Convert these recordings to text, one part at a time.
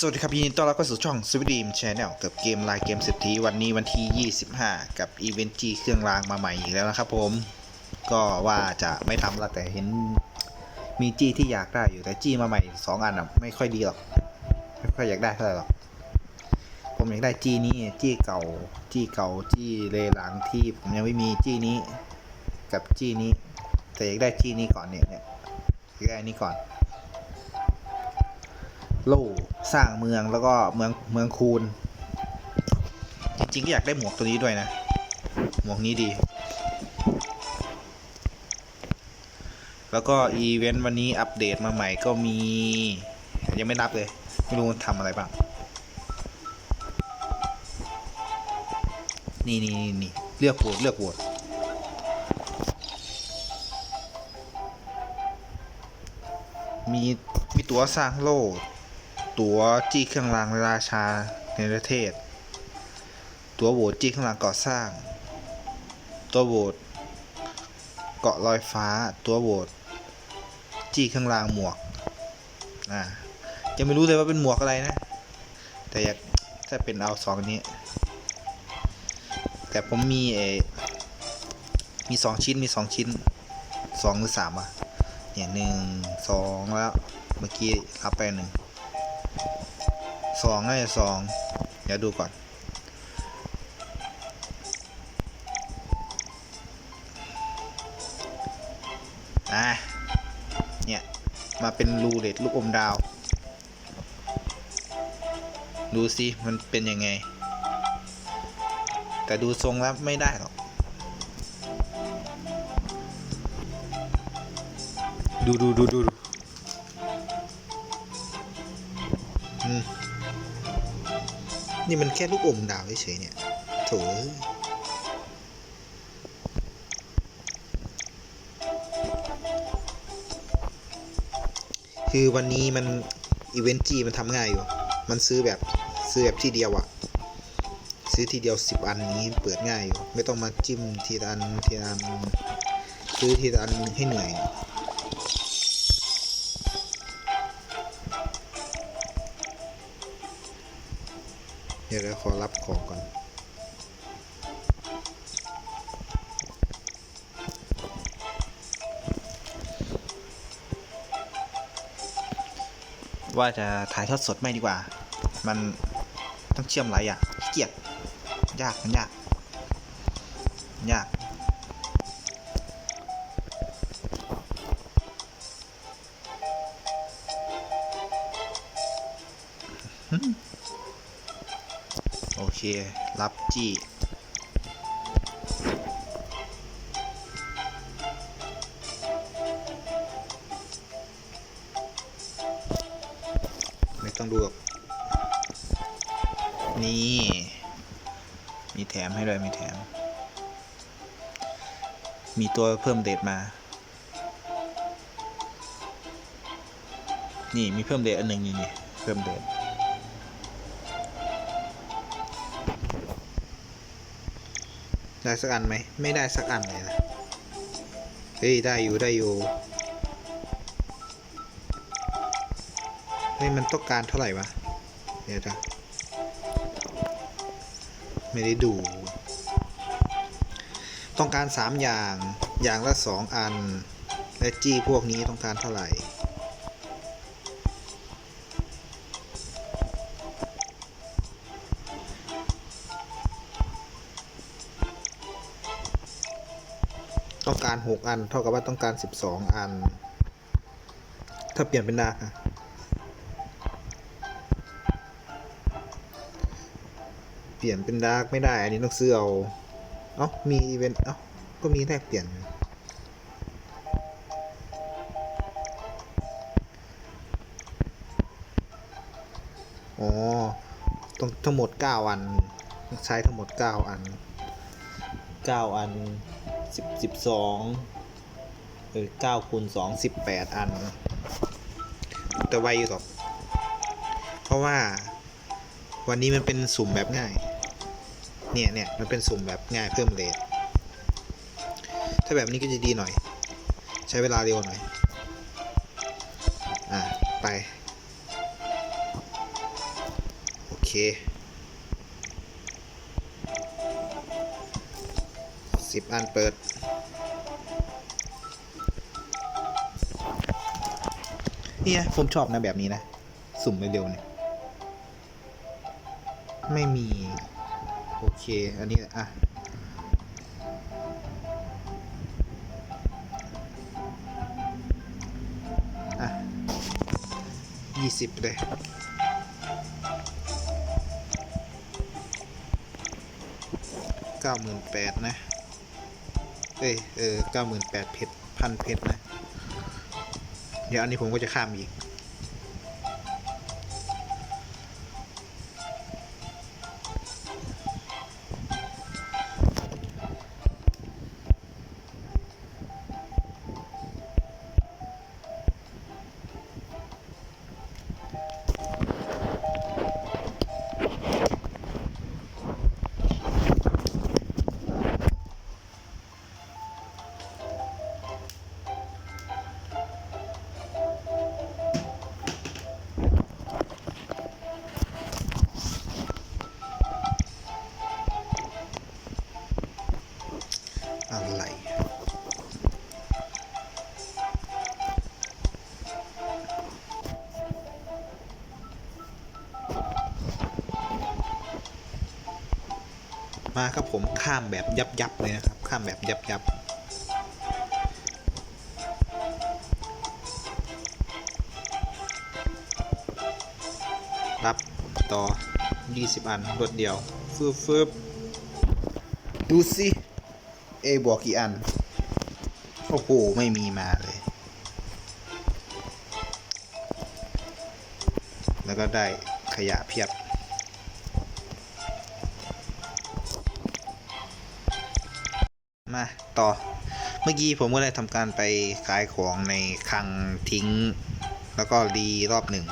สวัสดีครับยินดีต้อนรับเข้าสู่ช่องสวิตดีมชแนลกับเกมลายเกมเศรษฐีวันนี้วันที่ 25 กับอีเวนต์จีเครื่องรางมาใหม่อีกแล้วนะครับผม ก็ว่าจะไม่ทำละแต่เห็นมีจี้ที่อยากได้อยู่แต่จี้มาใหม่ 2 อันอะไม่ค่อยดีหรอก ไม่ค่อยอยากได้เท่าไหร่หรอก ผมอยากได้จี้นี้จี้เก่าจี้เก่าจี้เลหลังที่ผมยังไม่มีจี้นี้ กับจี้นี้ แต่อยากได้จี้นี้ก่อนเนี่ยอยากได้นี้ก่อน โล่สร้างเมืองแล้วก็เมืองเมืองคูนจริงๆก็อยากได้หมวกตัวนี้ด้วยนะ หมวกนี้ดี แล้วก็อีเวนต์วันนี้อัปเดตมาใหม่ก็มี ยังไม่นับเลย ไม่รู้ทำอะไรบ้างนี่นี่นี่นี่เลือกโหวตเลือกโหวตมีมีตัวสร้างโล่ ตัวจี้เครื่องรางราชาในประเทศ ตัวโหวตจี้เครื่องรางก่อสร้าง ตัวโหวตเกาะลอยฟ้า ตัวโหวตจี้เครื่องรางหมวกอ่ายังไม่รู้เลยว่าเป็นหมวกอะไรนะ แต่อยากถ้าเป็นเอาสองนี้ แต่ผมมีเออมีสองชิ้นมีสองชิ้นสองหรือสามอะเนี่ยหนึ่งสองแล้ว เมื่อกี้รับไปหนึ่ง สองน่าจะสอง เดี๋ยวดูก่อน อะ เนี่ย มาเป็นรูเล็ดลูกอมดาว ดูสิมันเป็นยังไง แต่ดูทรงแล้วไม่ได้หรอก ดูดูดูดูดู นี่มันแค่ลูกอมดาวเฉยๆเนี่ยโถอ้ยคือวันนี้มันอีเวนต์จีมันทำง่ายอยู่ มันซื้อแบบซื้อแบบทีเดียวอะซื้อทีเดียวสิบอันนี้เปิดง่ายอยู่ ไม่ต้องมาจิ้มทีละอันทีละอันซื้อทีละอันให้เหนื่อย เดี๋ยวเราขอรับของก่อนว่าจะถ่ายทอดสดไม่ดีกว่า มันต้องเชื่อมหลายอย่างเกียดยากมันยาก ยาก รับจี้ไม่ต้องดูหรอกนี่ มีแถมให้ด้วย มีแถม มีตัวเพิ่มเดทมา นี่ มีเพิ่มเดทอันหนึ่งนี่นี่เพิ่มเดท ได้สักอันไหม ไม่ได้สักอันเลยนะ เฮ้ย ได้อยู่ได้อยู่ เฮ้ย มันต้องการเท่าไหร่วะ เดี๋ยวนะไม่ได้ดู ต้องการสามอย่าง อย่างละสองอัน และจี้พวกนี้ต้องการเท่าไหร่ การหกอัน เท่ากับว่าต้องการสิบสองอัน ถ้าเปลี่ยนเป็นดาร์กเปลี่ยนเป็นดาร์กไม่ได้ อันนี้ต้องซื้อเอาเอ้ามีอีเวนต์เอ้าก็มีแลกเปลี่ยนอ๋อต้องทั้งหมด 9 อันต้องใช้ทั้งหมด 9 อัน 9 อัน 10 12เออ9คูณ2 18อัน แต่ไวอยู่หรอกเพราะว่าวันนี้มันเป็นสุ่มแบบง่าย เนี่ยเนี่ยมันเป็นสุ่มแบบง่ายเพิ่มเลทถ้าแบบนี้ก็จะดีหน่อย ใช้เวลาเร็วหน่อย อะไป โอเค สิบอันเปิดเนี่ยผมชอบนะแบบนี้นะ สุ่มเร็วๆเนี่ยไม่มี โอเค อันนี้อะอะยี่สิบเลย เก้าหมื่นแปดนะ เอ้ยเออเก้าหมื่นแปดเพชรพันเพชรนะ เดี๋ยวอันนี้ผมก็จะข้ามอีก ครับผมข้ามแบบยับยับๆเลยนะครับข้ามแบบยับยับรับต่อ 20 อันรวดเดียวฟึบฟึบดูสิเอบวกกี่อัน โอ้โห ไม่มีมาเลย แล้วก็ได้ขยะเพียบ ต่อ เมื่อกี้ผมก็ได้ทำการไปขายของในคลังทิ้ง แล้วก็รีรอบหนึ่ง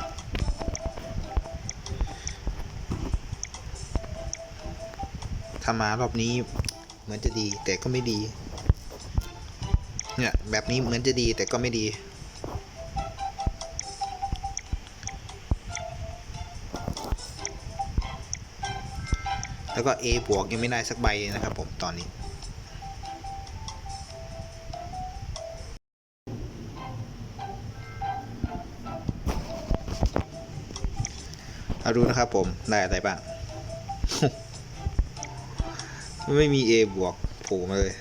ถ้ามารอบนี้เหมือนจะดีแต่ก็ไม่ดี เนี่ย แบบนี้เหมือนจะดีแต่ก็ไม่ดี แล้วก็ A บวกยังไม่ได้สักใบนะครับผมตอนนี้ เอาดูนะครับผม ได้อะไรบ้าง ไม่มี A บวกโผล่มาเลย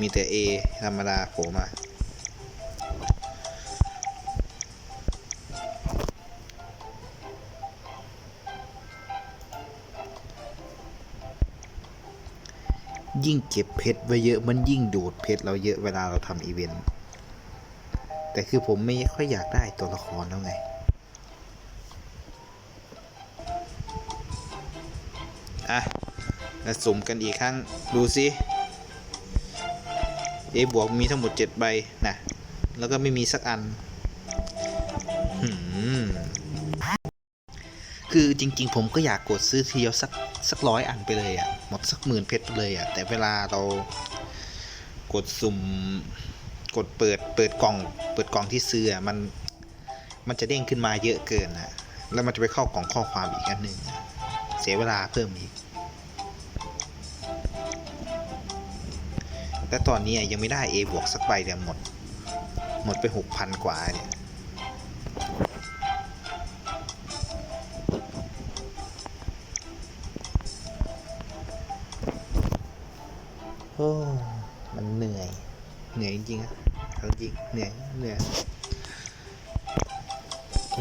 มีแต่ A ธรรมดาโผล่มา ยิ่งเก็บเพชรไว้เยอะมันยิ่งดูดเพชรเราเยอะเวลาเราทำอีเวนต์ แต่คือผมไม่ค่อยอยากได้ตัวละครแล้วไง มาสุ่มกันอีกครั้ง ดูสิ A บวกมีทั้งหมด 7 ใบนะ แล้วก็ไม่มีสักอัน คือจริง ๆ ผมก็อยากกดซื้อทีเดียวสักสักร้อยอันไปเลยอะ่ะ หมดสักหมื่นเพชรไปเลยอะ่ะ แต่เวลาเรากดสุ่ม กดเปิดเปิดกล่อง เปิดกล่องที่ซื้ออะมัน มันจะเด้งขึ้นมาเยอะเกินอะแล้วมันจะไปเข้ากล่องข้อความอีกอันหนึ่งเสียเวลาเพิ่มอีก แต่ตอนนี้ยังไม่ได้ A บวกสักใบเดียวหมด หมดไป 6,000 กว่าเนี่ยโอ้มันเหนื่อย เหนื่อยจริงอะเอาจริง เหนื่อย เหนื่อย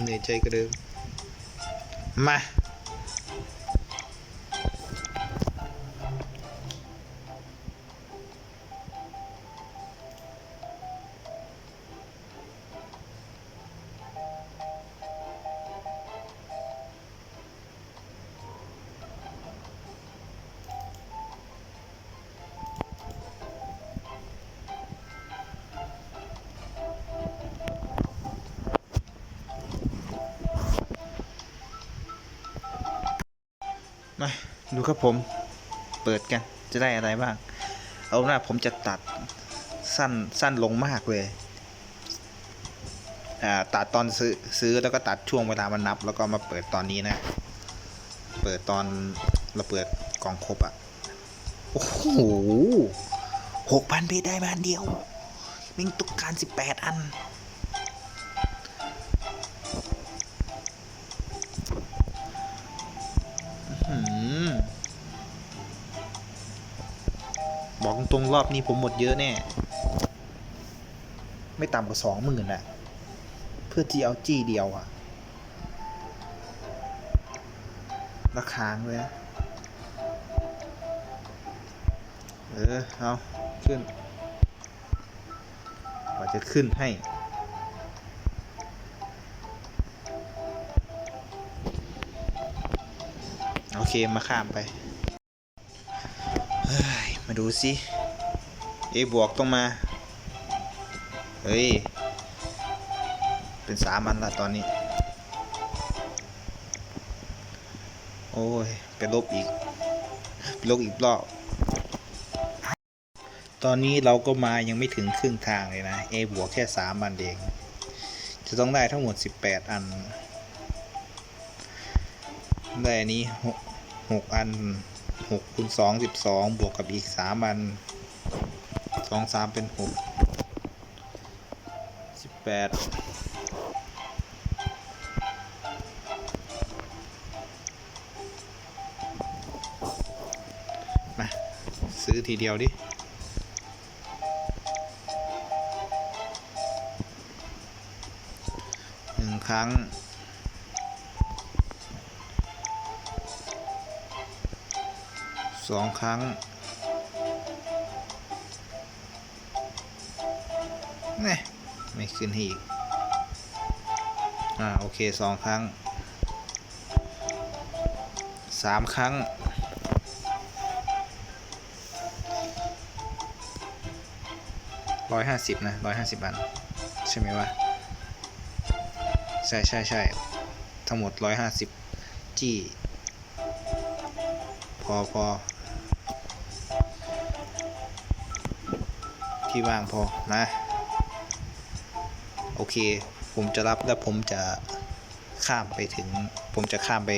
เหนื่อยใจก็เดิมมา ครับผม เปิดกัน จะได้อะไรบ้าง เอาหน้าผมจะตัดสั้นสั้นลงมากเลยอ่าตัดตอนซื้อซื้อแล้วก็ตัดช่วงเวลามันนับ แล้วก็มาเปิดตอนนี้นะ เปิดตอนเราเปิดกล่องครบอะโอ้โหหกพันเพชรได้มาอันเดียว มิงตุกการสิบแปดอัน ตรงรอบนี้ผมหมดเยอะแน่ ไม่ต่ำกว่าสองหมื่นอะเพื่อจีเอาจี้เดียวอะราคางเลยนะเออ เอา ขึ้นว่าจะขึ้นให้โอเค มาข้ามไป มาดูสิ เอบวกต้องมา เฮ้ย เป็นสามอันละตอนนี้ โอ้ยไปลบอีกไปลบอีกรอบตอนนี้เราก็มายังไม่ถึงครึ่งทางเลยนะ A บวกแค่สามอันเอง จะต้องได้ทั้งหมด 18 อัน ได้อันนี้หกหกอันหกคูณสองสิบสองบวกกับอีกสามอัน สองสามเป็นหกสิบแปดมาซื้อทีเดียวดิหนึ่งครั้งสองครั้ง นี่ไม่ขึ้นให้อีก อ่า โอเคสองครั้งสามครั้ง ร้อยห้าสิบนะร้อยห้าสิบอัน ใช่ไหมวะ ใช่ใช่ใช่ทั้งหมดร้อยห้าสิบจี้ พอพอที่ว่างพอ นะ โอเค ผมจะรับแล้วผมจะข้ามไปถึง ผมจะข้ามไป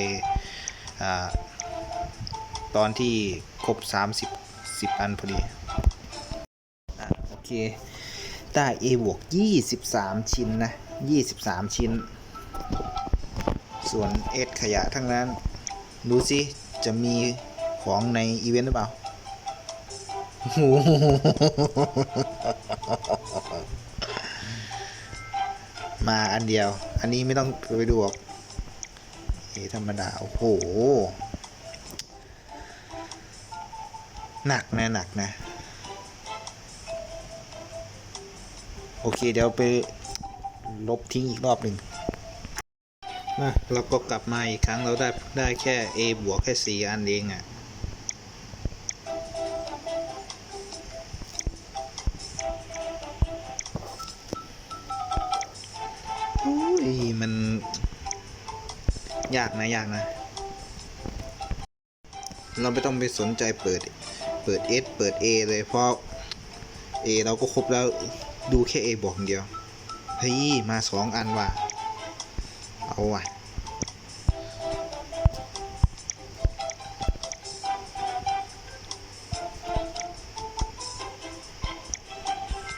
อตอนที่ครบ 30 10 อันพอดีอโอเค ได้ A บวก 23 ชิ้นนะ 23 ชิ้น ส่วน S ขยะทั้งนั้น ดูสิ จะมีของในอีเวนต์หรือเปล่า มาอันเดียว อันนี้ไม่ต้องไปดูหรอกเอธรรมดา โอ้โห หนักนะหนักนะ โอเคเดี๋ยวไปลบทิ้งอีกรอบหนึ่งนะเราก็กลับมาอีกครั้งเราได้ได้แค่ A บวกแค่สี่อันเองอะ่ะ อ้ยมันยากนะยากนะ เราไม่ต้องไปสนใจเปิด เปิด S เปิด A เลยเพราะ A เราก็ครบแล้วดูแค่ A บวกเดียว เฮ้ย มาสองอันว่ะ เอาว่ะ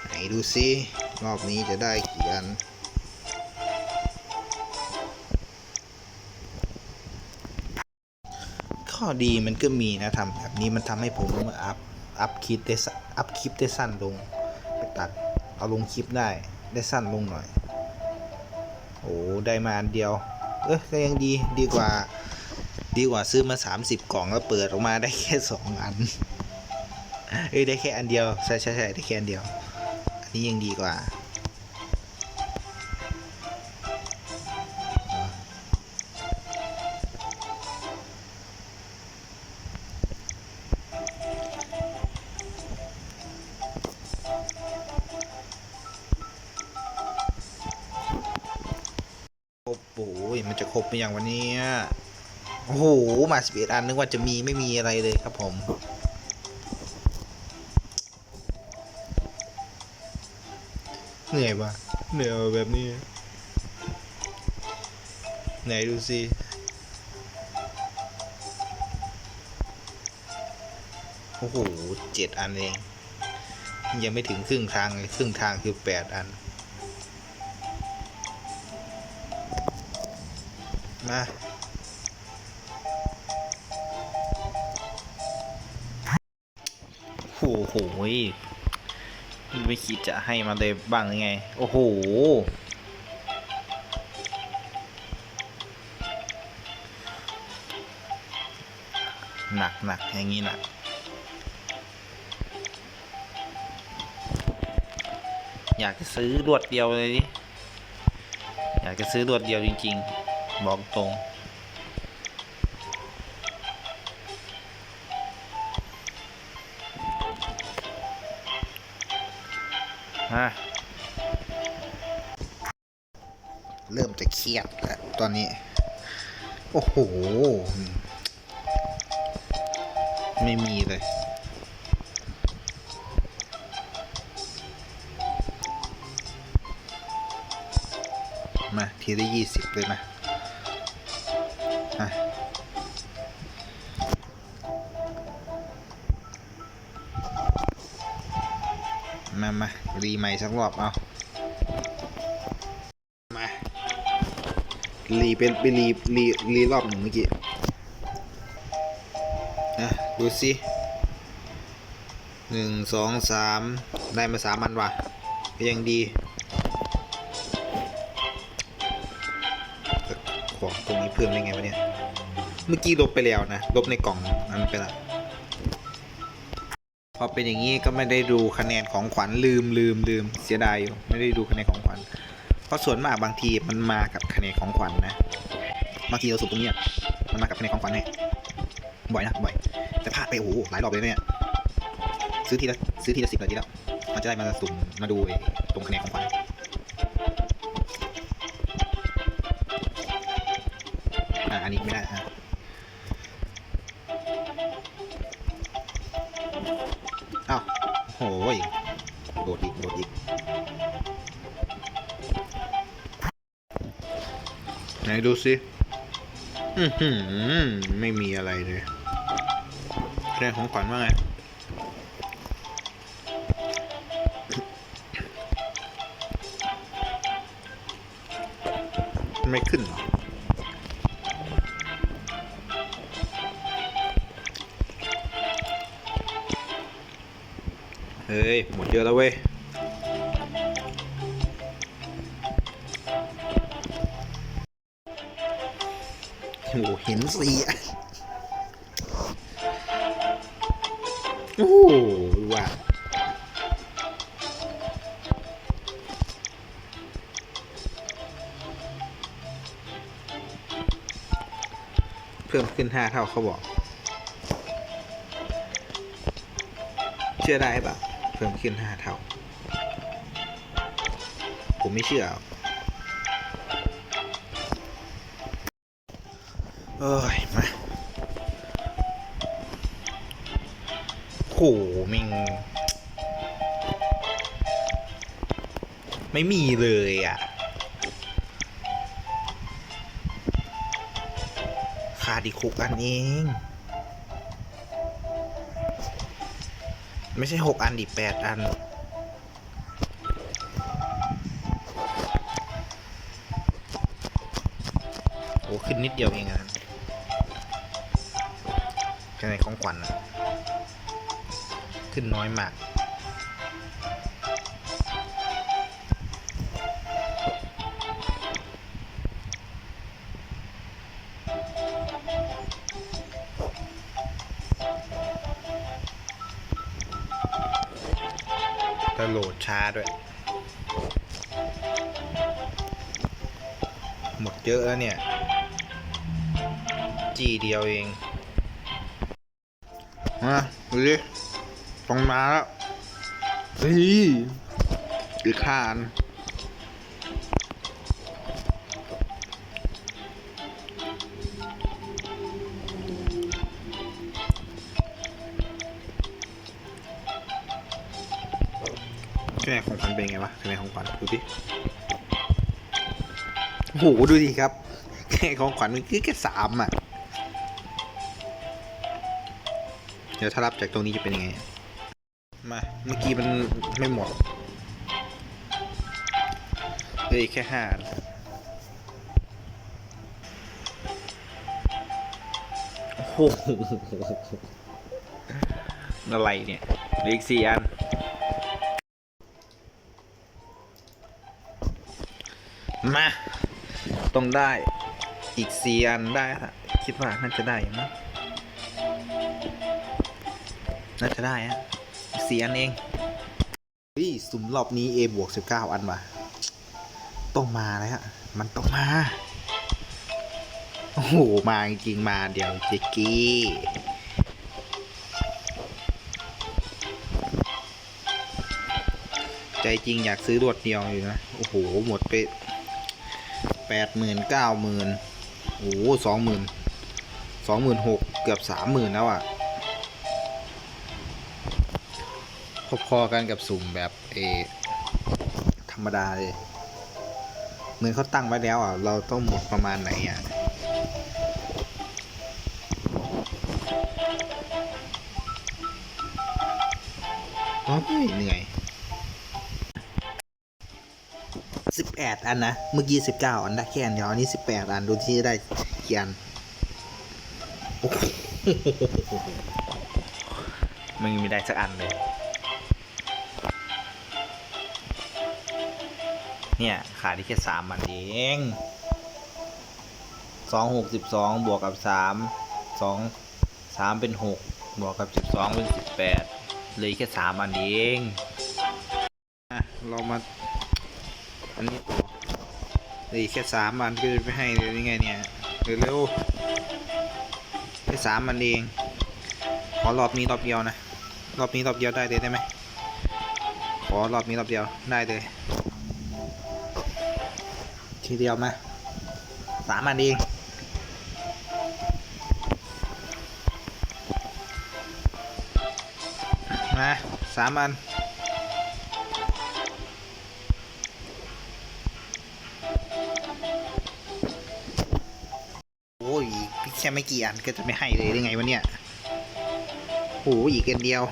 ไหนดูซิรอบนี้จะได้กี่อัน ข้อดีมันก็มีนะทำแบบนี้มันทำให้ผมอัพอัพคลิปได้สั้นอัพคลิปได้สั้นลงไปตัดเอาลงคลิปได้ได้สั้นลงหน่อยโอ้ได้มาอันเดียว เอ้ยก็ยังดีดีกว่า ดีกว่าซื้อมา 30 กล่องแล้วเปิดออกมาได้แค่ 2 อันเอ้ยได้แค่อันเดียวใช่ใช่ใช่ได้แค่อันเดียว อันนี้ยังดีกว่า โอ้โห มาสิบเอ็ดอันนึกว่าจะมีไม่มีอะไรเลยครับผม เหนื่อยปะเหนื่อยแบบนี้ ไหนดูสิโอ้โหเจ็ดอันเอง ยังไม่ถึงครึ่งทางเลยครึ่งทางคือแปดอัน มา โอ้โหไม่คิดจะให้มาเลยบ้างหรือไง โอ้โห หนักหนักอย่างนี้หนักอยากจะซื้อรวดเดียวเลยดิอยากจะซื้อรวดเดียวจริง ๆ บอกตรง เริ่มจะเครียดแล้วตอนนี้ โอ้โห ไม่มีเลยมาทีละยี่สิบเลยมา รีใหม่สักรอบเอามารีเป็นไปรีรีรีรอบหนึ่งเมื่อกี้อะดูสิหนึ่งสองสามได้มาสามอันว่ะก็ยังดีของตรงนี้เพิ่มได้ไงวะเนี่ย เมื่อกี้ลบไปแล้วนะ ลบในกล่องนั้นไปละ พอเป็นอย่างนี้ก็ไม่ได้ดูคะแนนของขวัญลืมลืมลืมเสียดายอยู่ไม่ได้ดูคะแนนของขวัญเพราะส่วนมากบางทีมันมากับคะแนนของขวัญนะบางทีเราสุ่มตรงเนี้ยมันมากับคะแนนของขวัญเนี่ยบ่อยนะบ่อยแต่พลาดไปโอ้โหหลายรอบเลยเนี่ยซื้อทีละซื้อทีละสิบนาทีแล้วมันจะได้มาสุ่มมาดูตรงคะแนนของขวัญ นดูสิไม่มีอะไรเลยแนนของขวัญว่าไงไม่ขึ้นเหรอเฮ้ย หมดเยอะแล้วเว้ย ห็นสีอะโอ้โหว่ะเพิ่มขึ้นห้าเท่าเขาบอก เชื่อได้ปะเพิ่มขึ้นห้าเท่า ผมไม่เชื่อ เอ้ย มาโหมิง ไม่มีเลยอะขาดอีกหกอันเอง ไม่ใช่หกอันดิแปดอันโอ้ขึ้นนิดเดียวเองอะ ของขวัญขึ้นน้อยมากแต่โหลดช้าด้วย หมดเยอะแล้วเนี่ย จีเดียวเอง มาดูดิต้องมาแล้วเฮ้ยอีกข้าอันคะแนนของขวัญเป็นไงวะคะแนนของขวัญดูดิโอ้โหดูดิครับคะแนนของขวัญมันคือแค่สามอะ ดี๋ยวถ้ารับจากตรงนี้จะเป็นยังไง มา เมื่อกี้มันไม่หมดเลยแค่ห้าโอ้โหอะไรเนี่ยเหลืออีกสี่อัน มา ต้องได้อีกสี่อันได้ละคิดว่าน่าจะได้มั้ง น่าจะได้ฮะสี่อันเองเฮ้ยสุ่มรอบนี้ A บวกสิบเก้าอันว่ะต้องมาแล้วฮะ มันต้องมา โอ้โห มาจริงมาเดี๋ยวเจกกี้ใจจริงอยากซื้อรวดเดียวอยู่นะ โอ้โห หมดไปแปดหมื่นเก้าหมื่นโอ้โหสองหมื่นสองหมื่นหกเกือบสามหมื่นแล้วอะ พอๆกันกับสุ่มแบบเอธรรมดาเลยเหมือนเขาตั้งไว้แล้วอะ เราต้องหมดประมาณไหนอะโอ้ยเหนื่อยสิบแปดอันนะ เมื่อกี้สิบเก้าอันได้แค่อันเดียวอันนี้สิบแปดอันดูที่ได้กี่อันโอ้มึงไม่ได้สักอันเลย เนี่ยขาดที่แค่สามอันเองสองหกสิบสองบวกกับสามสองสามเป็นหกบวกกับสิบสองเป็นสิบแปดเลยแค่สามอันเองเรามา อันนี้ต่อเลยแค่สามอันก็จะไปให้เลยนี่ไงเนี่ยเร็วๆแค่สามอันเองขอรอบนี้รอบเดียวนะรอบนี้รอบเดียวได้เลยได้ไหมขอรอบนี้รอบเดียวได้เลย ทีเดียวมาสามอันเองมาสามอันโอ้ยแค่ไม่กี่อันก็จะไม่ให้เลยได้ไงวะเนี่ยโอ้ยอีกอันเดียว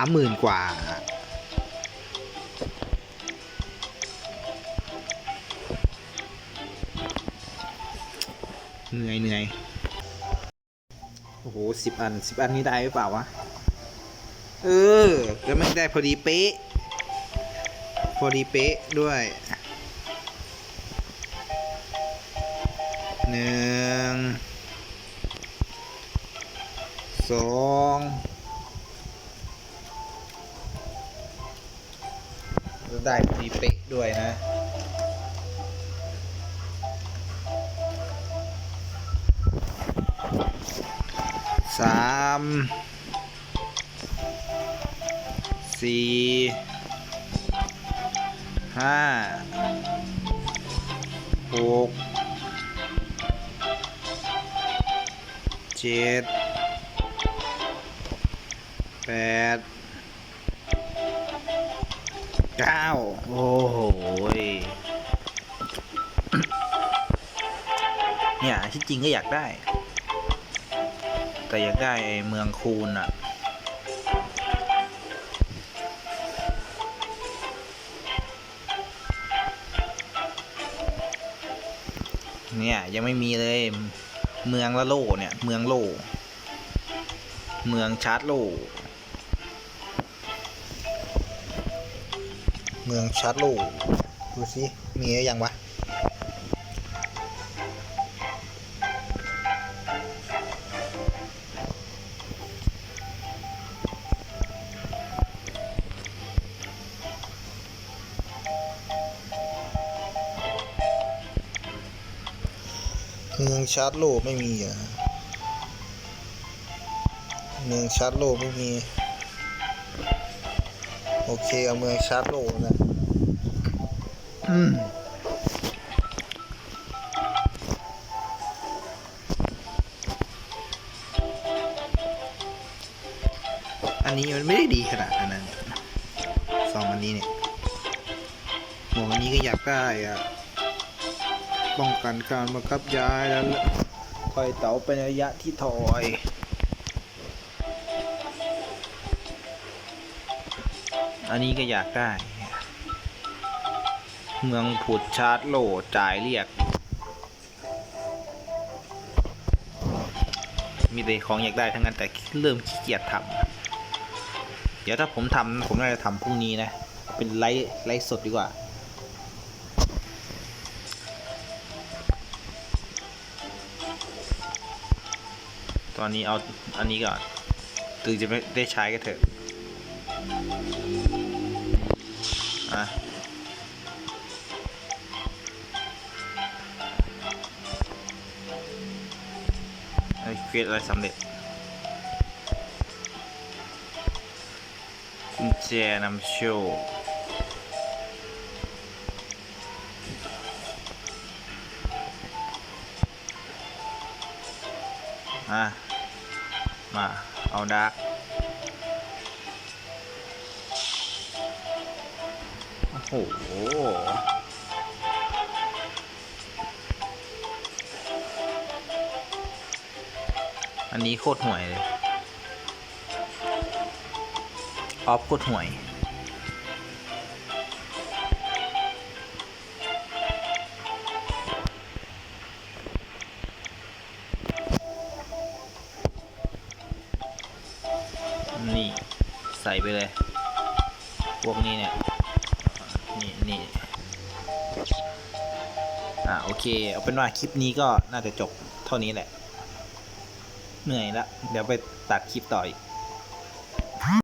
ามหมื่นกว่า เหนื่อยเหนื่อยโอ้โหสิบอันสิบอันนี้ได้หรือเปล่าวะ เออ แล้วไม่ได้พอดีเป๊ะ พอดีเป๊ะด้วยหนึ่งสอง เป๊ะด้วยนะ สาม สี่ ห้า หก เจ็ด แปด เก้าโอ้โหยเนี่ยที่จริงก็อยากได้ แต่อยากได้เมืองคูนอะเนี่ยยังไม่มีเลยเมืองละโลเนี่ย เมืองโล เมืองชาร์จโล เมืองชาร์จโลดูสิมีหรือยังวะเมืองชาร์โลไม่มีอะเมืองชาร์โลไม่มี โอเคเอาเมืองชาร์จโลนะอันนี้มันไม่ได้ดีขนาดนั้นสองอันนี้เนี่ยหมวกอันนี้ก็อยากได้อะป้องกันการบังคับย้ายแล้วคอยเต๋าเป็นระยะที่ถอย อันนี้ก็อยากได้ เมืองผุดชาร์จโหลจ่ายเรียก มีแต่ของอยากได้ทั้งนั้นแต่เริ่มขี้เกียจทำเดี๋ยวถ้าผมทำผมน่าจะทำพรุ่งนี้นะ เป็นไลฟ์ไลฟ์สดดีกว่าตอนนี้เอาอันนี้ก่อน ถึงจะไม่ได้ใช้ก็เถอะอะ เควสอะไรสำเร็จกุญแจนำโชคอะมา เอาดาร์กโอ้โห อันนี้โคตรห่วยเลยออฟโคตรห่วย นี่ ใส่ไปเลย พวกนี้เนี่ย นี่นี่อะโอเค เอาเป็นว่าคลิปนี้ก็น่าจะจบเท่านี้แหละ เหนื่อยละเดี๋ยวไปตัดคลิปต่ออีก